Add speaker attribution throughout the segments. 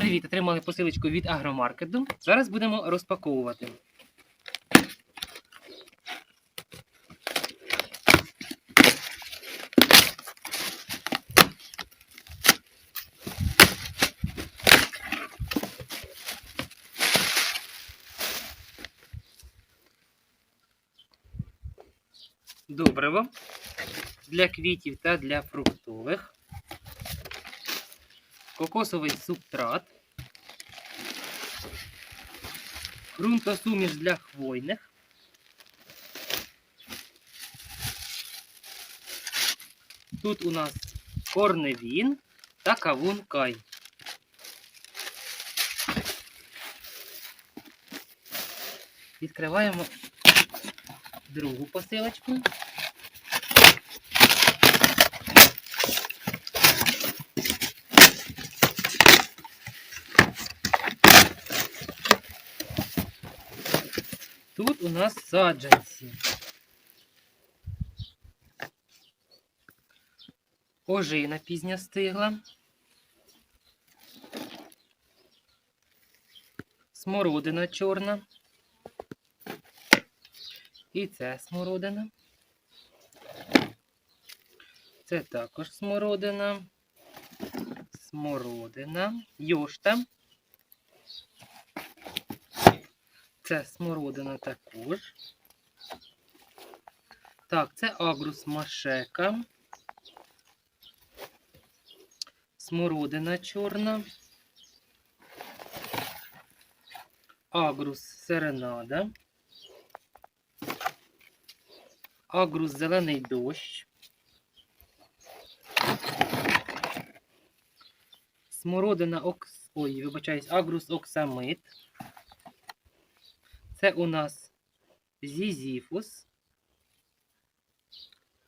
Speaker 1: привіт! Отримали посилочку від агромаркету. Зараз будемо розпаковувати. Добриво для квітів та для фруктових кокосовий субстрат, ґрунтосуміш для хвойних, тут у нас корневін та кавун кай. Відкриваємо другу посилочку. Тут у нас саджанці. Ожина пізня стигла. Смородина чорна. І це смородина. Це також смородина. Смородина. Йошта. Це смородина також. Так, це агрус машека. Смородина чорна. Агрус серенада. Агрус зелений дощ. Смородина окс... Ой, вибачаюсь, агрус оксамит. Це у нас зізіфус.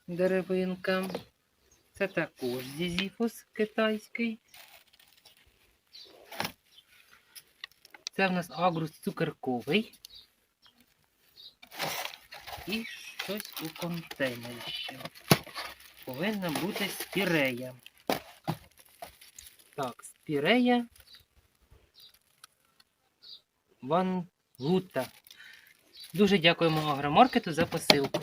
Speaker 1: Деревинка. Це також зізіфус китайський. Це в нас агрус цукерковий. І щось у контейнері ще. Повинна бути спірея. Так, спірея. Ван Гута. Дуже дякуємо агромаркету за посилку.